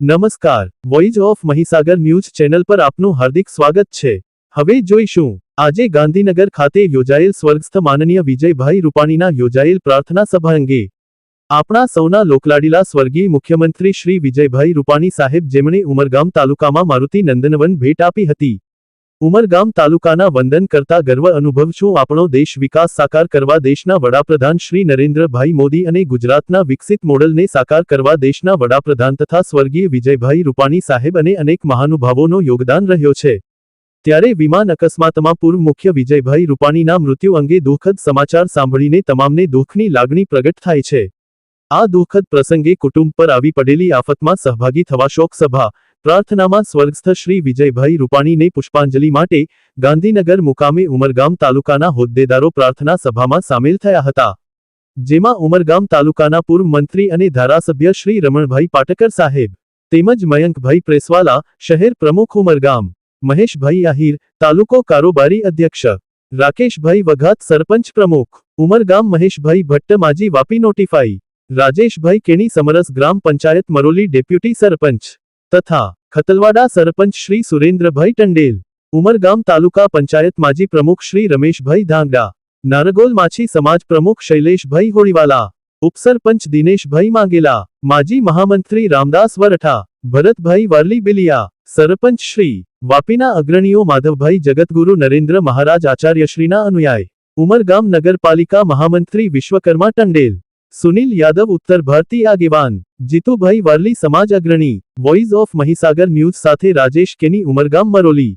નમસ્કાર voice of Mahisagar news channel પર આપનું હાર્દિક સ્વાગત છે. હવે જોઈશું, આજે ગાંધીનગર ખાતે યોજાયેલ સ્વર્ગસ્થ માનનીય વિજયભાઈ રૂપાણીના યોજાયેલ પ્રાર્થના સભા અંગે. આપણા સૌના લોકલાડીલા સ્વર્ગીય મુખ્યમંત્રી શ્રી વિજયભાઈ રૂપાણી સાહેબ જેમણે ઉમરગામ તાલુકામાં મારુતિ નંદનવન ભેટ આપી હતી. ઉમરગામ તાલુકાના વંદન કરતા ગર્વ અનુભવશું આપણો દેશ વિકાસ સાકાર કરવા દેશના વડાપ્રધાન શ્રી નરેન્દ્રભાઈ મોદી અને ગુજરાતના વિકસિત મોડલને સાકાર કરવા દેશના વડાપ્રધાન તથા સ્વર્ગીય વિજયભાઈ રૂપાણી સાહેબ અને અનેક મહાનુભાવોનો યોગદાન રહ્યો છે. ત્યારે વિમાન અકસ્માતમાં પૂર્વ મુખ્ય વિજયભાઈ રૂપાણીના મૃત્યુ અંગે દુઃખદ સમાચાર સાંભળીને તમામને દુઃખની લાગણી પ્રગટ થાય છે. આ દુઃખદ પ્રસંગે કુટુંબ પર આવી પડેલી આફતમાં સહભાગી થવા શોક સભા પ્રાર્થનામાં સ્વર્ગસ્થ શ્રી વિજયભાઈ રૂપાણીને પુષ્પાંજલિ માટે ગાંધીનગર મુકામે ઉમરગામ તાલુકાના હોદ્દેદારો પ્રાર્થના સભામાં સામેલ થયા હતા. જેમાં ઉમરગામ તાલુકાના પૂર્વ મંત્રી અને ધારાસભ્ય શ્રી રમણભાઈ પાટકર સાહેબ, તેમજ મયંકભાઈ પ્રેસવાલા, શહેર પ્રમુખ ઉમરગામ, મહેશભાઈ આહિર, તાલુકો કારોબારી અધ્યક્ષ, રાકેશભાઈ વઘાત સરપંચ પ્રમુખ, ઉમરગામ મહેશભાઈ ભટ્ટ માજી વાપી નોટિફાઈ, રાજેશભાઈ કેણી સમરસ ગ્રામ પંચાયત મરોલી ડેપ્યુટી સરપંચ. તથા ખતલવાડા સરપંચ શ્રી સુરેન્દ્રભાઈ ટંડેલ, ઉમરગામ તાલુકા પંચાયત માજી પ્રમુખ શ્રી રમેશભાઈ ધાંગડા, નારગોલ માછી સમાજ પ્રમુખ શૈલેષભાઈ હોળીવાલા, ઉપસરપંચ દિનેશભાઈ માંગેલા, માજી મહામંત્રી રામદાસ વરઠા, ભરતભાઈ વારલી બિલિયા સરપંચ શ્રી વાપીના અગ્રણીઓ માધવભાઈ જગતગુરુ નરેન્દ્ર મહારાજ આચાર્યશ્રીના અનુયાય, ઉમરગામ નગરપાલિકા મહામંત્રી વિશ્વકર્મા ટંડેલ સુનિલ યાદવ, ઉત્તર ભારતી આગેવાન, જીતુભાઈ વારલી, સમાજ અગ્રણી વોઇસ ઓફ મહીસાગર ન્યૂઝ સાથે રાજેશ કેની, ઉમરગામ, મરોલી.